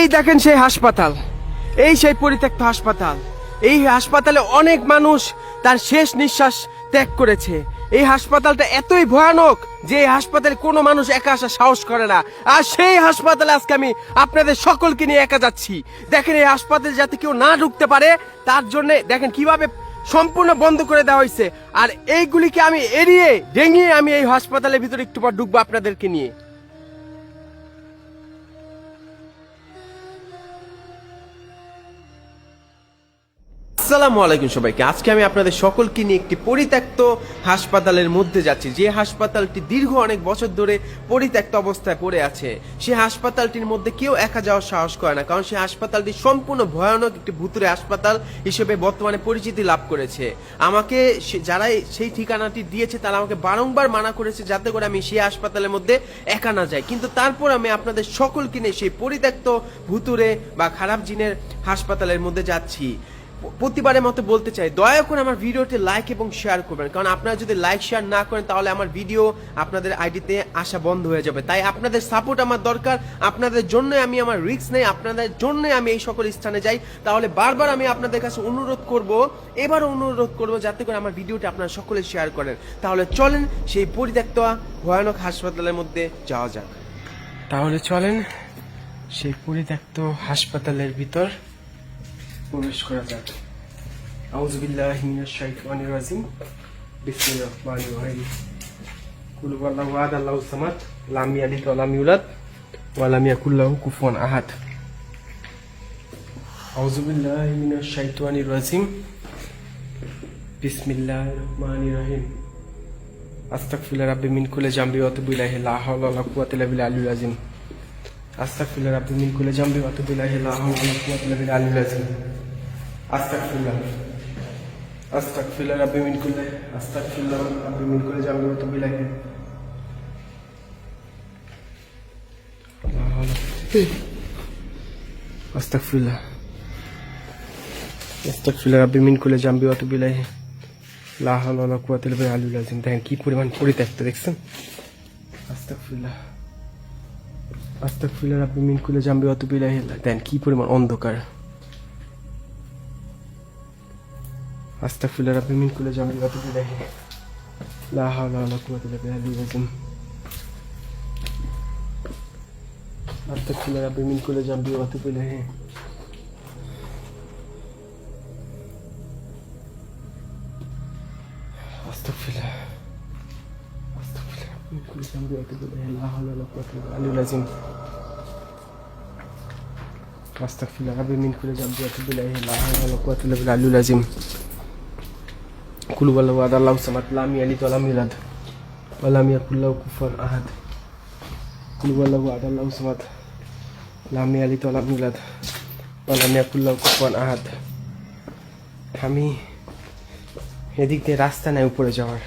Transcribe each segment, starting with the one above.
এই দেখেন সেই হাসপাতাল। এই সেই পরিত্যক্ত হাসপাতাল। এই হাসপাতালে অনেক মানুষ তার শেষ নিঃশ্বাস ত্যাগ করেছে। এই হাসপাতালটা এতই ভয়ানক যে এই হাসপাতালে কোনো মানুষ একা আসা সাহস করে না। আর সেই হাসপাতালে আজকে আমি আপনাদের সকলকে নিয়ে একা যাচ্ছি। দেখেন এই হাসপাতালে যাতে কেউ না ঢুকতে পারে, তার জন্য দেখেন কীভাবে সম্পূর্ণ বন্ধ করে দেওয়া হয়েছে। আর এইগুলিকে আমি এড়িয়ে ডেঙিয়ে আমি এই হাসপাতালের ভিতরে একটু পর ঢুকবো আপনাদেরকে নিয়ে। আসসালামু আলাইকুম সবাইকে। আজকে আমি আপনাদের সকলকে নিয়ে একটি পরিত্যক্ত হাসপাতালের মধ্যে যাচ্ছি। যে হাসপাতালটি দীর্ঘ অনেক বছর ধরে পরিত্যক্ত অবস্থায় পড়ে আছে সেই হাসপাতালটির মধ্যে কেউ একা যাওয়ার সাহস করে না, কারণ সেই হাসপাতালটি সম্পূর্ণ ভয়ানক একটি ভুতুরে হাসপাতাল হিসেবে বর্তমানে পরিচিতি লাভ করেছে। আমাকে সে- যারা সেই ঠিকানাটি দিয়েছে, তারা আমাকে বারংবার মানা করেছে যাতে করে আমি সেই হাসপাতালের মধ্যে একা না যাই। কিন্তু তারপর আমি আপনাদের সকলকে নিয়ে সেই পরিত্যক্ত ভুতুরে বা খারাপ জিনের হাসপাতালের মধ্যে যাচ্ছি। প্রতিবারের মতো বলতে চাই, দয়া করে আমার ভিডিওটি লাইক এবং শেয়ার করবেন। কারণ আপনারা যদি লাইক শেয়ার না করেন, তাহলে আমার ভিডিও আপনাদের আইডিতে আসা বন্ধ হয়ে যাবে। তাই আপনাদের সাপোর্ট আমার দরকার, আপনাদের জন্য আমি আমার রিস্ক নেই, আপনাদের জন্য আমি এই সকল স্থানে যাই। তাহলে বারবার আমি আপনাদের কাছে অনুরোধ করব, এবারও অনুরোধ করব, যাতে করে আমার ভিডিওটি আপনারা সকলে শেয়ার করেন। তাহলে চলেন সেই পরিত্যক্ত, ভয়ানক হাসপাতালের মধ্যে যাওয়া যাক। তাহলে চলেন সেই পরিত্যক্ত হাসপাতালের ভিতর প্রবেশ করা যাক। আউযু বিল্লাহি মিনাশ শাইতানির রাজিম। বিসমিল্লাহির রহমানির রহিম। কুল ওয়াল্লাহু আহাদ, আল্লাহু সামাদ, লাম ইয়ালিদ ওয়া লাম ইউলাদ ওয়া লাম ইয়াকুল লাহু কুফুয়ান আহাদ। আউযু বিল্লাহি মিনাশ শাইতানির রাজিম। বিসমিল্লাহির রহমানির রহিম। আস্তাগফিরুল্লাহ রাব্বি মিন কুল্লি জামবি ওয়া আতুবু ইলাইহি, লা হাওলা ওয়া লা কুওয়াতা ইল্লা বিল্লাহিল আলিয়্যিল আযীম। আস্তাগফিরুল্লাহ রাব্বি মিন কুল্লি জামবি ওয়া আতুবু ইলাইহি, লা হাওলা ওয়া লা কুওয়াতা ইল্লা বিল্লাহিল আলিয়্যিল আযীম। আস্তাগফিরুল্লাহ। আস্তাগফিরুল্লাহ রাব্বি মিন কুল্লি, আস্তাগফিরুল্লাহ রাব্বি মিন কুল্লি জামবি ওয়া লা কি দেখছেন? আস্তাগফিরুল্লাহ। আস্তাগফিরুল্লাহ রাব্বি মিন কুল্লি আতুবু ইলাইহি কি পরিমাণ অন্ধকার। আস্তাগফিরুল্লাহ রাব্বি মিন কুল্লি জামবি ওয়া আতুবু ইলাইহি লা হাওলা ওয়া লা কুওয়াতা ইল্লা বিল্লাহিল আযীম আস্তাগফিরুল্লাহ রাব্বি মিন কুল্লি জামবি ওয়া আতুবু ইলাইহি আস্তাগফিরুল্লাহ আস্তাগফিরুল্লাহ রাব্বি মিন কুল্লি জামবি ওয়া আতুবু ইলাইহি লা হাওলা ওয়া লা কুওয়াতা ইল্লা বিল্লাহিল আযীম আস্তাগফিরুল্লাহ রাব্বি মিন কুল্লি জামবি ওয়া আতুবু ইলাইহি লা হাওলা ওয়া লা কুওয়াতা ইল্লা বিল্লাহিল আযীম কুল ওয়াল্লাহু আল্লাহু সামাদ লাম ইয়ালিদ ওয়া লাম ইউলাদ ওয়া লাম ইয়াকুল লাহু কুফুয়ান আহাদ কুল ওয়াল্লাহু আহাদ আল্লাহু সামাদ লাম ইয়ালিদ ওয়া লাম ইউলাদ ওয়া লাম ইয়াকুল লাহু কুফুয়ান আহাদ আমি এদিক দিয়ে রাস্তা নাই উপরে যাওয়ার।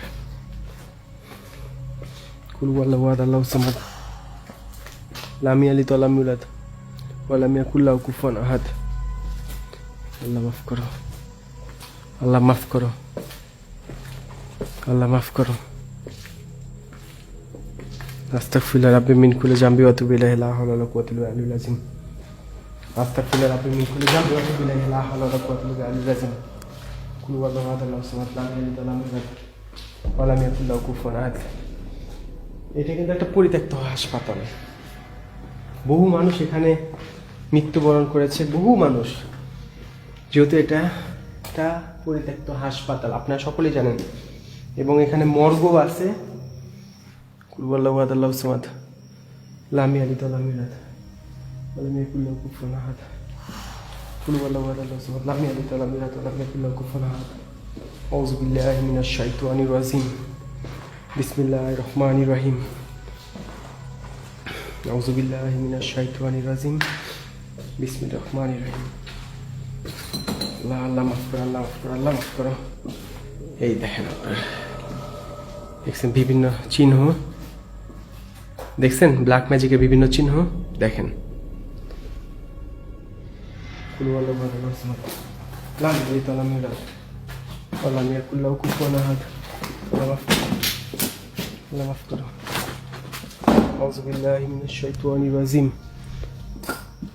কুল ওয়াল্লাহু আহাদ, আল্লাহু সামাদ। লাম ইয়ালিদ ওয়া লাম ইউলাদ। ওয়া লাম ইয়াকুল লাহু কুফুয়ান আহাদ। আল্লাহ মাফ করো। আল্লাহ মাফ করো। আল্লাহ মাফ করো। আস্তাগফিরুল্লাহ রাব্বি মিন কুল্লি জামবি ওয়া আতুবু ইলাইহি, লা হাওলা ওয়া কুওয়াতা ইল্লা বিল্লাহিল আযীম আস্তাগফিরুল্লাহ রাব্বি মিন কুল্লি জামবি ওয়া আতুবু ইলাইহি, লা হাওলা ওয়া কুওয়াতা ইল্লা বিল্লাহিল আযীম কুল আহাদ, আল্লাহু ওয়া লাম ইউলাদ ওয়া লাম ইয়াকুল লাহু কুফুয়ান আহাদ। এটা কিন্তু একটা পরিত্যক্ত হাসপাতাল। বহু মানুষ এখানে মৃত্যুবরণ করেছে, বহু মানুষ। যেহেতু এটা একটা পরিত্যক্ত হাসপাতাল, আপনারা সকলেই জানেন। এবং এখানে মর্গ আছে। কুলবাল্লাহ লামি আলি তালামি রাত লামি কুল্লাহ লামি আলি তালামি রাত লামি কুল্লাহ কুফুন হাত আউজবিল্লাহ মিনাশ শাইতুয়ানির রাজিম। বিসমিল্লাহ রহমান রাহিম। আউজবিল্লাহ মিনাশ শাইতুয়ানির রাজিম। বিসমিল্লাহ রহমান রাহিম। আল্লাহ আল্লাহ মাফ এই দেখেন আপনারা। দেখছেন বিভিন্ন চিহ্ন। দেখছেন? ব্ল্যাক ম্যাজিকের বিভিন্ন চিহ্ন। দেখেন।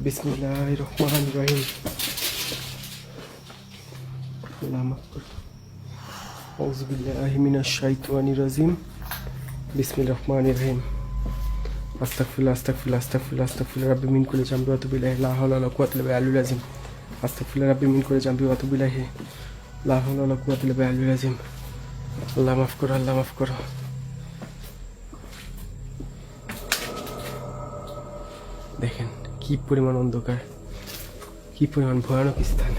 বিসমিল্লাহ রহমান রহিম মাফ করো রাজিম বিসমিল রহমান রহিম আস্তাকফিল্লা আস্তাকফিল্লা আস্তাকফিল্লা আস্তাকফিল্লা রাব্বি মিন কুলে জাম্বি অতবিল্লাহ লাহল আল কুয়াতলবে আলুল আজিম আস্তাকফিল্লা রাব্বি মিন কুলে জাম্বি অতবিল্লাহ লাহল আল কুয়াতলবে আলুল আজিম আল্লাহ মাফ করো আল্লাহ মাফ করো দেখেন কি পরিমাণ অন্ধকার, কি পরিমাণ ভয়ানক স্থান।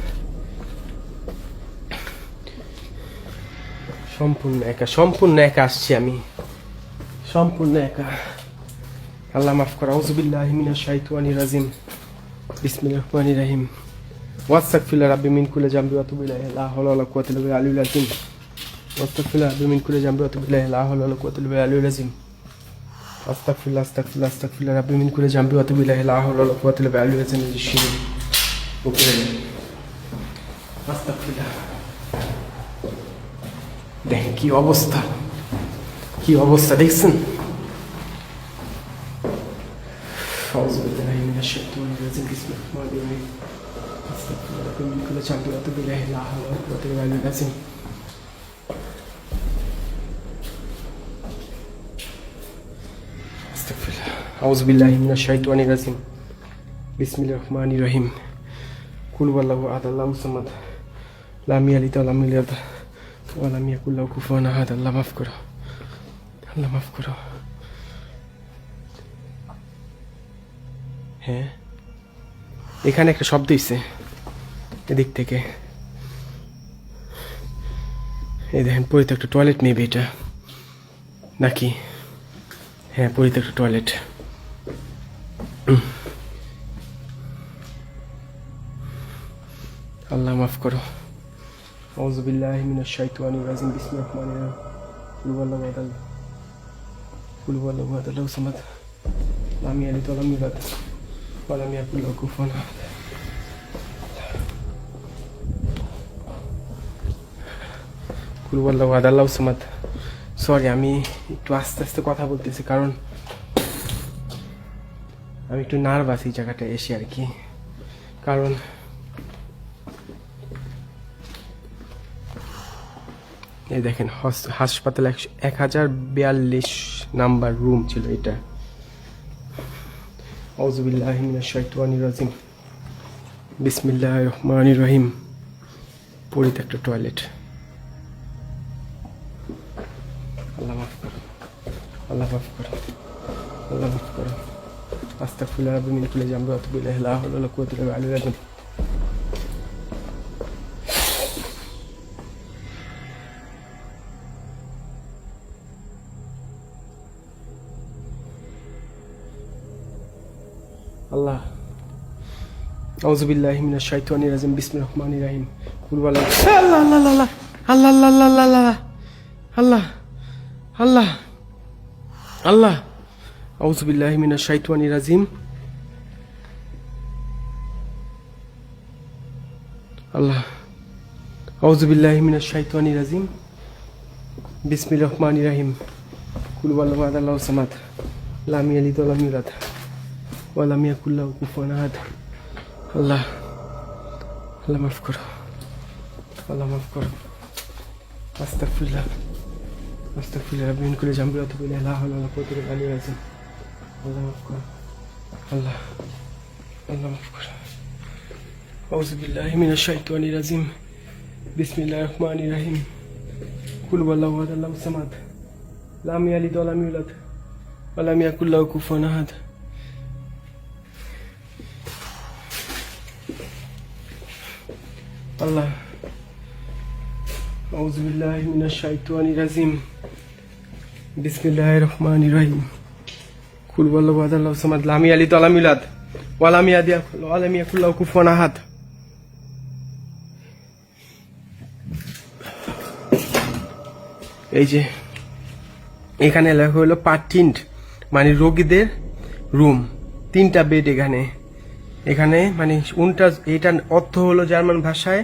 সম্পূর্ণ একা সম্পূর্ণ একা আসছি আমি। সম্পূর্ণ একা। আল্লাহ মাফ করা আউজুবিল্লাহমিনা শাহিতুয়ানি রাজিম। বিসমিল রহমান রাহিম। ওয়াসাক ফিল্লা রাব্বি মিন কুলে জাম্বি ওয়াতুবিল্লাহ লা হাওলা ওয়ালা কুওয়াতা ইল্লা বিল্লাহ আলিউল আযীম। ওয়াসাক ফিল্লা মিন কুলে জাম্বি ওয়াতুবিল্লাহ লা হাওলা ওয়ালা কুওয়াতা ইল্লা বিল্লাহ আলিউল আযীম। আস্তাগফিরুল্লাহ আস্তাগফিরুল্লাহ আস্তাগফিরুল্লাহ রাব্বি মিন কুলে জাম্বি ওয়াতুবিল্লাহ লা হাওলা ওয়ালা কুওয়াতা ইল্লা বিল্লাহ আলিউল আযীম ফিল্লা দেখেন কি অবস্থা কি অবস্থা দেখছেন أعوذ بالله من الشيطان الرجيم بسم الله الرحمن الرحيم أستغفر الله من كل ذنب وأتوب إليه لا حول ولا قوة إلا بالله العظيم أستغفر الله أعوذ بالله من الشيطان الرجيم بسم الله الرحمن الرحيم قل هو الله أحد الله الصمد لم يلد ولم يولد ওয়ালাম ইয়াকুল্লাহ কুফুয়ান আহাদ আল্লাহ মাফ করো আল্লাহ মাফ করো হ্যাঁ? এখানে একটা শব্দ হইছে। এদিক থেকে। এই দেখেন, পরিত্যক্ত টয়লেট নেবে এটা। নাকি? হ্যাঁ পরিত্যক্ত টয়লেট আল্লাহ মাফ করো। ওজবিল্লাহমিনাশাইতানিম বিসমরহমান ফুলবাল্লাহাদ ফুলবাল্লাহাদ সামাদ লামি আলী তলামি বাদ পালামি আকুল্লাহ কুফান কুলবাল্লাহাদ আল্লাহ সামাদ সরি আমি একটু আস্তে আস্তে কথা বলতেছি, কারণ আমি একটু নার্ভাস এই জায়গাটায় এসে আর কি। কারণ এই দেখেন হাসপাতাল এক হাজার বিয়াল্লিশ নাম্বার রুম ছিল এটা। অজুবিল্লাহিমিনাজিম বিসমিল্লাহ রহমান রহিম। পরিত্যক্ত টয়লেট। আল্লাহ আল্লাহ আল্লাহ মাফ ফুলে জামরু আতবুল রাজন আল্লাহ আউযু বিল্লাহি মিনাশ শাইতানির রাজিম বিসমিল্লাহির রহমানির রহিম কুল আল্লাহ আল্লাহ আল্লাহ আল্লাহ আল্লাহ আল্লাহ আল্লাহ আল্লাহ আউযু মিনাশ শাইতানির রাজিম আল্লাহ আউযু বিল্লাহি মিনাশ শাইতানির রাজিম বিসমিল্লাহির রহমানির রহিম আহাদ আল্লাহু সামাদ লাম ইয়ালিদ ওয়া ولم يكن له كفوا أحد. الله الله ما مفكر الله ما مفكر أستغفر الله. أستغفر الله ربي. من كل جنب لا تقول لا حول ولا قوة إلا بالله الله ما مفكر الله الله ما مفكر أعوذ بالله من الشيطان الرجيم. بسم الله الرحمن الرحيم. قل هو الله أحد الله الصمد. لم يلد ولم يولد. ولم يكن له كفوا أحد. আল্লাহ। আউজবিল্লাহ মিনা শাইতুয়ানি রাজিম। বিসমিল্লাহ রহমান ইরাহিম কুলবল্লা বাদাল্লাহ সামাদ, লামি আলি তালা মিলাদ ওয়ালামি আদিয়া ওয়ালামি আকুল্লাহ কুফান আহাদ। এই যে, এখানে লেখা হলো পার্টিন্ট মানে রোগীদের রুম। তিনটা বেড এখানে। এখানে মানে উনটা এটা অর্থ হলো জার্মান ভাষায়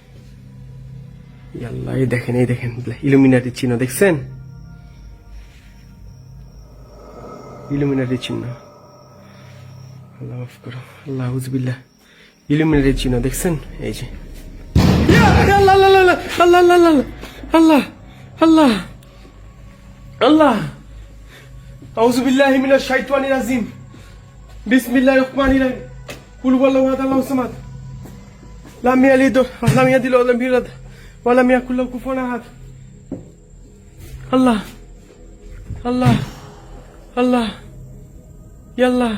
আল্লাহ এই দেখেন এই দেখেন চিহ্ন, দেখছেন? ইলুমিনাটির চিহ্ন। আল্লাহ করো, আল্লাহ চিহ্ন, দেখছেন? এই যে। আল্লাহ আল্লাহ আল্লাহ আল্লাহ ولم يكن له كفوا احد الله الله الله يلا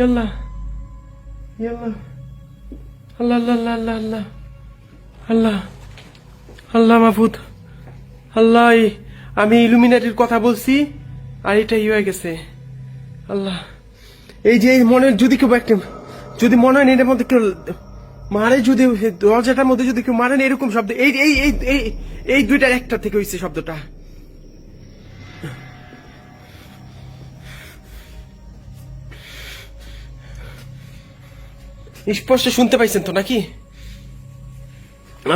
يلا يلا الله الله الله الله الله الله আল্লাহ মাহফুদ আল্লাহ আমি ইলুমিনাটির কথা বলছি, আর এটাই হয়ে গেছে। আল্লাহ। এই যে মনে যদি কেউ একটা যদি মনে হয় এটার মধ্যে কেউ মারে যদি দরজাটার মধ্যে যদি কেউ মারে না, এরকম শব্দ, এই এই এই এই দুইটার একটা থেকে হয়েছে শব্দটা। স্পষ্ট শুনতে পাইছেন তো নাকি?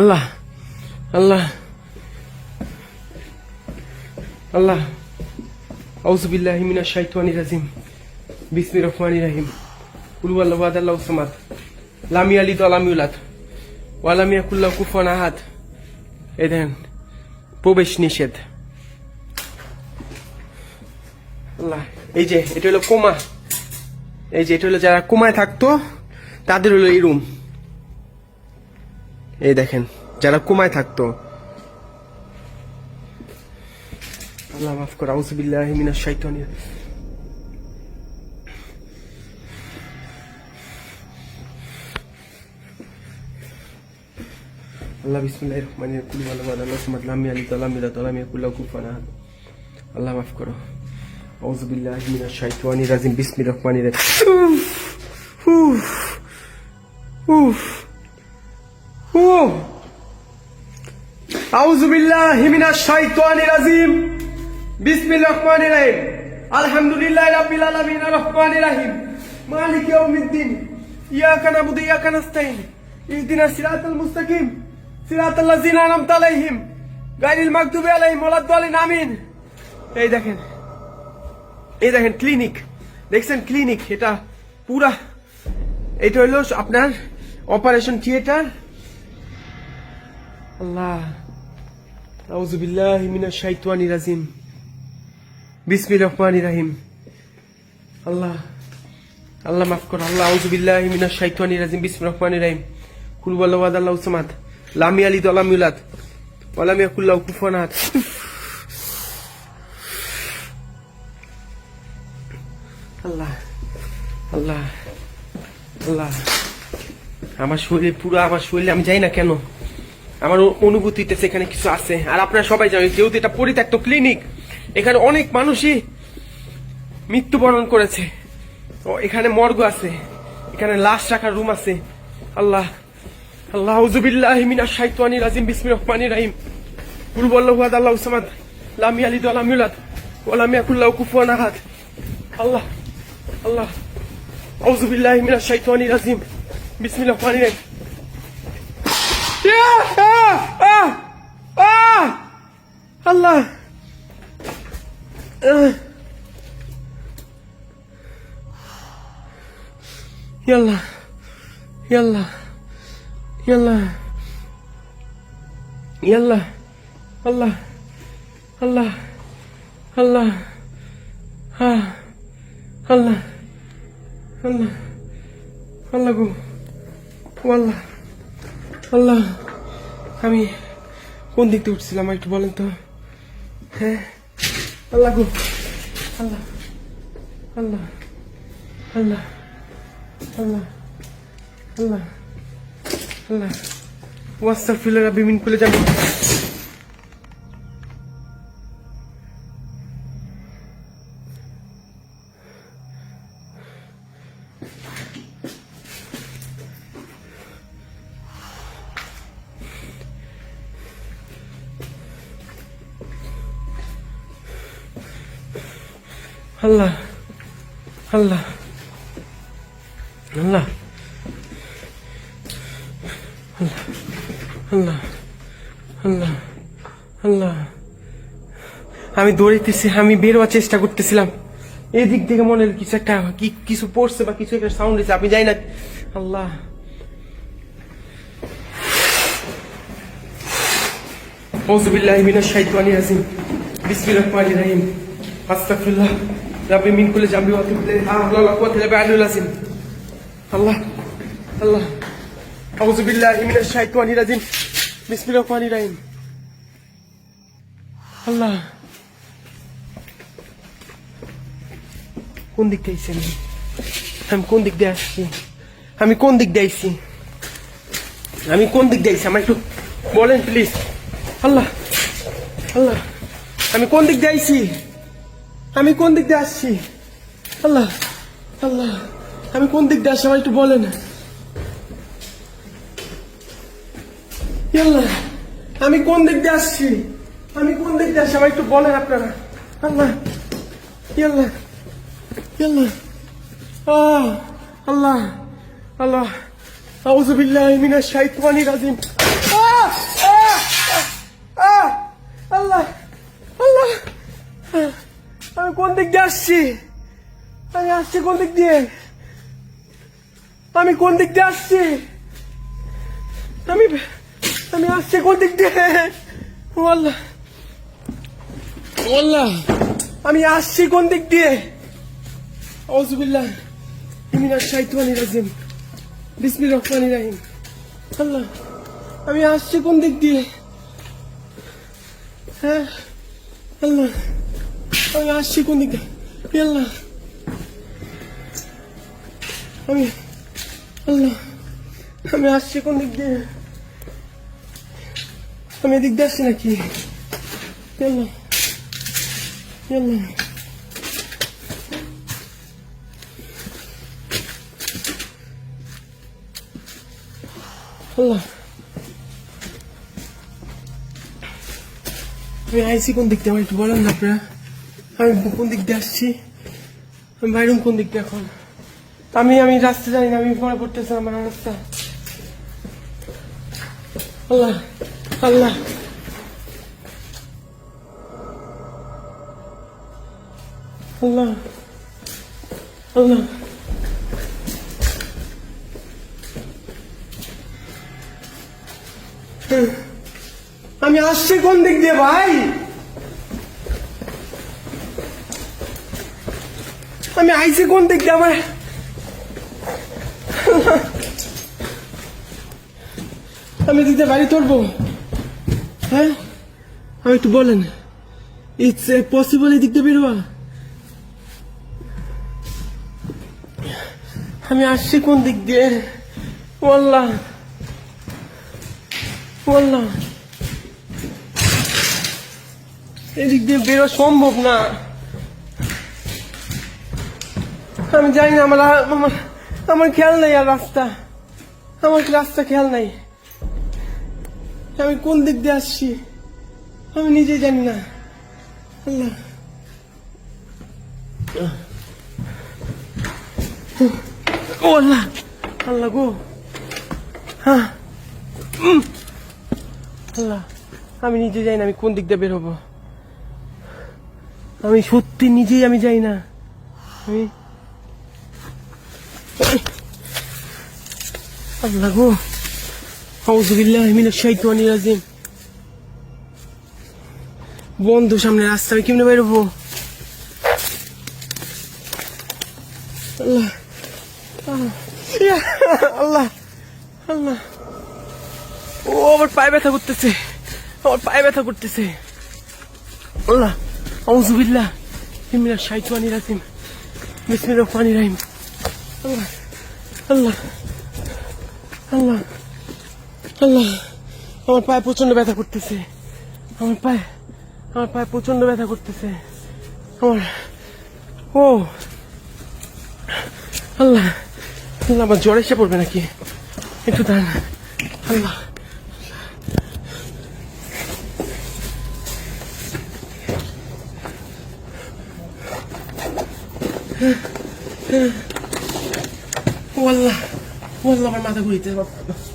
আল্লাহ আল্লাহ আল্লাহ আউজুবিল্লাহ মিনাশ শাইতানির রাজিম বিসমি রহমানির রহিম। আহাদ, আল্লাহু সামাদ। লাম ইয়ালিদ ওয়া লাম ইউলাদ ওয়া লাম ইয়াকুল লাহু কুফুয়ান আহাদ এই দেখেন প্রবেশ নিষেধ আল্লাহ এই যে, এটা হলো কোমা। এই যে, এটা হলো যারা কোমায় থাকতো, তাদের হলো এই রুম এই দেখেন, যারা কোমায় থাকতো। আল্লাহ মাফ করো শাইতানির আল্লাহ বিসমুল্লাহ রহমান কুল ভালো বাদ আল্লাহ সুমাত লামি আলী তালাম মিলা তালাম ইয়াকুল্লাহ কুফানা আল্লাহ মাফ করো আউজুবিল্লাহ মিনা শাইতানির রাজিম বিসমি রহমানির উফ উফ ও আউজুবিল্লাহ মিনা শাইতানির রাজিম বিসমি রহমানির রাহিম আলহামদুলিল্লাহ রাব্বিল আলামিন রহমানির রাহিম মালিক ইয়াউমিদ্দিন ইয়াকা নাবুদু ইয়াকা নাস্তাইন ইহদিনাস সিরাতাল মুস্তাকিম আল্লাহ আউযু বিল্লাহি মিনাশ শাইতানির রাজিম। বিসমিল্লাহির রহমানির রহিম। আল্লাহ মাফ করো আল্লাহ আউযু বিল্লাহি মিনাশ শাইতানির রাজিম। বিসমিল্লাহির রহমানির রহিম। কুল ওয়াল্লাহু আহাদ সামাদ। লাম ইয়ালিদ ওয়া লাম ইউলাদ ওয়া লাম ইয়াকুল লাহু কুফুয়ান আহাদ আল্লাহ আল্লাহ আল্লাহ আমার শরীরে পুরো, আমার শরীরে আমি যাই না কেন। আমার অনুভূতিতে সেখানে কিছু আছে। আর আপনারা সবাই জানেন, যেহেতু এটা পরিত্যক্ত ক্লিনিক এখানে অনেক মানুষই মৃত্যুবরণ করেছে। ও, এখানে মর্গ আছে। এখানে লাশ রাখার রুম আছে। আল্লাহ আল্লাহ হুজুবিল্লাহ মিনাশ শাইতানির রাজিম বিসমির রহমানির রহিম কুল ওয়াল্লাহু আহাদ আল্লাহু সামাদ লাম ইয়ালিদ ওয়া লাম ইউলাদ ওয়া লাম ইয়াকুল লাহু কুফুয়ান আহাদ আল্লাহ আল্লাহ আউযু বিল্লাহি মিনাশ শাইতানির রাজিম বিসমিল্লাহির রহমানির রহিম ইয়া! আহ! আহ! আহ! আল্লাহ আহ! ইয়াল্লাহ ইয়াল্লাহ ইয়াল্লাহ আল্লাহ আল্লাহ আল্লাহ হ্যাঁ আল্লাহ আল্লাহ আল্লাহ গো আল্লাহ আল্লাহ আমি কোন দিক থেকে উঠছিলাম একটু বলেন তো? হ্যাঁ? আল্লাহ আল্লাহ। আল্লাহ। আল্লাহ। আল্লাহ। আল্লাহ। الله وصل في ربي من كل جنب الله الله الله আল্লাহ আল্লাহ আল্লাহ। আমি দৌড়াইতেছি, আমি বেরোয়ার চেষ্টা করতেছিলাম। এদিক থেকে মনে হলো কিছু একটা, কি, কিছু পড়ছে বা কিছু একটা সাউন্ড আমি যাই না। আল্লাহ। ওজুবিল্লাহ মিনাশ শাইতানি রাজিম। বিসমিল্লাহির রহমানির রহিম। আস্তাগফিরুল্লাহ। রাব্বি মিন কুল্লি আল্লাহ আল্লাহ আল্লাহ। আল্লাহ। কোন দিক আমি কোন দিক দিয়ে আসছি? আমি কোন দিক দিয়ে আমি কোন দিক আমার একটু বলেন প্লিজ আল্লাহ। আল্লাহ। আমি কোন দিক দিয়ে আমি কোন দিক দিয়ে আসছি? আল্লাহ। আল্লাহ। আমি কোন দিক দিয়ে আসছি? আমার একটু বলেন। আল্লাহ আমি কোন দিক দিয়ে আসছি? আমি কোন দিক দিয়ে আসছি? আমার একটু বলেন আপনারা। আল্লাহ আল্লাহ আল্লাহ। আল্লাহ আল্লাহ। আমি কোন দিক দিয়ে আসছি? আমি আসছি কোন দিক দিয়ে? আমি কোন দিক দিয়ে আসছি? আমি আমি আসছি কোন দিক দিয়ে? ও আল্লাহ। আল্লাহ। আমি আসছি কোন দিক দিয়ে? রাজিম। বিসমির রহিম। আল্লাহ আমি আসছি কোন দিক দিয়ে? হ্যাঁ? আল্লাহ আমি আসছি কোন দিকে আল্লাহ। আমি আল্লাহ আমি আসছি কোন দিক দিয়ে? আমি এদিক দিয়ে আসছি নাকি? এ আল্লাহ আল্লাহ। আমি আইসি কোন দিক দিয়ে, আমার একটু বলেন না আপনারা। আমি কোন দিক দিয়ে আসছি? আমি বাইরুম কোন দিক দিয়ে এখন? আমি আমি রাস্তা জানি না, আমি মনে পড়তেছি আমার রাস্তা। আল্লাহ। আল্লাহ। আল্লাহ। আল্লাহ। আমি আসছি কোন দিক দিয়ে ভাই? আমি আইছি কোন দিক দিয়ে আমার আমি দিতে বাড়ি তুলবো হ্যাঁ? একটু বলেন। ইটস পসিবল এই দিয়ে বেরোয়া আমি আসছি কোন দিক দিয়ে? বললাম ওয়াল্লাহ। এদিক দিয়ে বেরো সম্ভব না। আমি জানি না, আমার আমার আমার খেয়াল নাই আর রাস্তা। আমার রাস্তা খেয়াল নাই? আমি কোন দিক দিয়ে আসছি? আমি নিজে জানি না। আল্লাহ। আল্লাহ। গো। হ্যাঁ। আল্লাহ, আমি নিজে যাই না আমি কোন দিক দিয়ে বের হব। আমি সত্যি নিজেই আমি যাই না। আমি আল্লাহ গো। আউজুবিল্লাহ মিনাশ শাইতানির রাজিম বন্ধ সামনে রাস্তা আমি কেমনে বেরোবো? আল্লাহ আল্লাহ আল্লাহ ও, আমার পায়ে ব্যথা করতেছে, আমার পায়ে ব্যথা করতেছে। আল্লাহ আউজুবিল্লাহ মিনাশ শাইতানির রাজিম বিসমিল্লাহির রহমানির রহিম। আল্লাহ আল্লাহ আল্লাহ। আল্লাহ, আমার পায়ে প্রচণ্ড ব্যথা করতেছে। আমার পায়ে আমার পায়ে প্রচণ্ড ব্যথা করতেছে। আমার, ও। আল্লাহ আল্লাহ, আমার জ্বর এসে পড়বে নাকি? একটু দাঁড়ান। আল্লাহ ও আল্লাহ ও আল্লাহ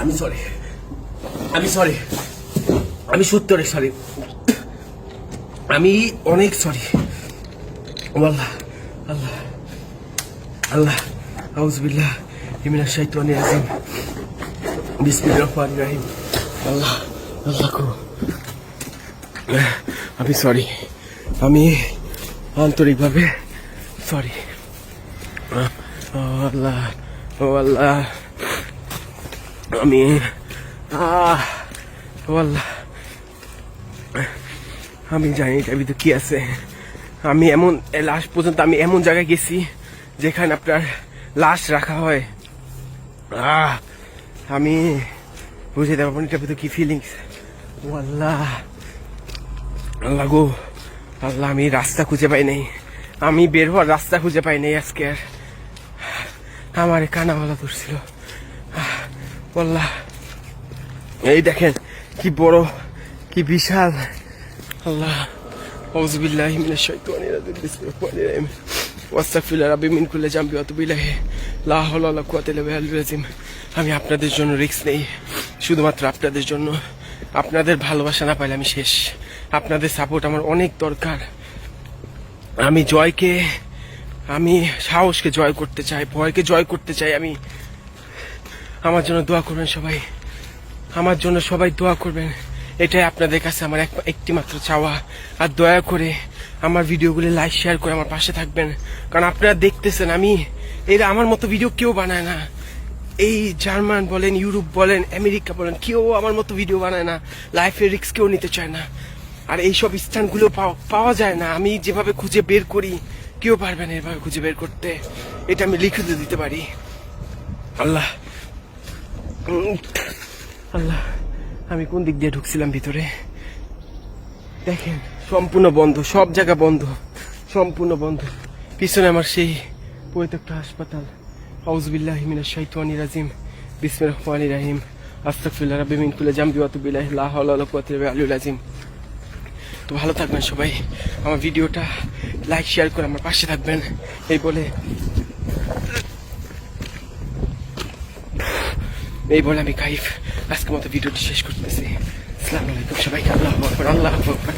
আমি সরি আমি সরি আমি সরি আমি অনেক সরি আল্লাহ আল্লাহ আল্লাহ আউজবিল্লাহ ইমিনা শাইতানি রাজিম। বিসমিল্লাহির রহমানির রহিম। আল্লাহ আল্লাহ গো আমি সরি আমি আন্তরিকভাবে সরি আল্লাহ, ও আল্লাহ। আমি, আহ, ও আল্লাহ। আমি জানি এটার ভিতরে কি আছে। আমি এমন লাস্ট পর্যন্ত আমি এমন জায়গায় গেছি যেখানে আপনার লাশ রাখা হয়। আমি বুঝে দেবো এটার ভিতরে কি ফিলিংস ও আল্লাহ আল্লাহ গো, আল্লাহ, আমি রাস্তা খুঁজে পাই নাই। আমি বের হওয়ার রাস্তা খুঁজে পাই নাই আজকে আর। আমার কানাওয়ালা ধরছিল। এই দেখেন, কি বড়, কি বিশাল। আল্লাহ, আউযুবিল্লাহি মিনাশ শাইতানির রাজিম বিসমিল্লাহির রহমানির রহিম ওয়াস্তাগফিরুল্লাহ রাব্বি মিন কুল্লি জামবি ওয়া তুবু ইলাইহি লা হাওলা ওয়ালা কুওয়াতা ইল্লা বিল্লাহিল রাজিম আমি আপনাদের জন্য রিস্ক নেই, শুধুমাত্র আপনাদের জন্য। আপনাদের ভালোবাসা না পাইলে আমি শেষ। আপনাদের সাপোর্ট আমার অনেক দরকার। আমি জয়কে, আমি সাহসকে জয় করতে চাই, ভয়কে জয় করতে চাই আমি। আমার জন্য দোয়া করবেন সবাই। আমার জন্য সবাই দোয়া করবেন। এটাই আপনাদের কাছে আমার এক একটি মাত্র চাওয়া। আর দয়া করে আমার ভিডিওগুলি লাইক শেয়ার করে আমার পাশে থাকবেন। কারণ আপনারা দেখতেছেন আমি, এরা আমার মতো ভিডিও কেউ বানায় না। এই জার্মান বলেন, ইউরোপ বলেন, আমেরিকা বলেন, কেউ আমার মতো ভিডিও বানায় না। লাইফের রিস্ক কেউ নিতে চায় না। আর এইসব স্থানগুলো পাওয়া- যায় না। আমি যেভাবে খুঁজে বের করি, কেউ পারবে না এভাবে খুঁজে বের করতে। এটা আমি লিখিত দিতে পারি। আল্লাহ। আল্লাহ। আমি কোন দিক দিয়ে ঢুকছিলাম ভিতরে? দেখেন, সম্পূর্ণ বন্ধ, সব জায়গা বন্ধ, সম্পূর্ণ বন্ধ। পিছনে আমার সেই পরিত্যক্ত হাসপাতাল। আউজবিল্লাহ মিনাশ শাইতানির রাজিম। বিসমিল্লাহির রহমানির রাহিম। আস্তাগফিরুল্লাহ রাব্বি মিন কুল্লি জামবি ওয়া তুবু ইলাইহি। লা হাওলা ওয়ালা কুওয়াতা ইল্লা বিল্লাহিল আলিয়্যিল আযীম। তো ভালো থাকবেন সবাই। আমার ভিডিওটা লাইক, শেয়ার করে আমার পাশে থাকবেন। এই বলে এই বলে আমি কাইফ। আজকের মতো ভিডিওটি শেষ করতেছি। আসসালামু আলাইকুম সবাইকে আল্লাহ আকবার আল্লাহ আকবার।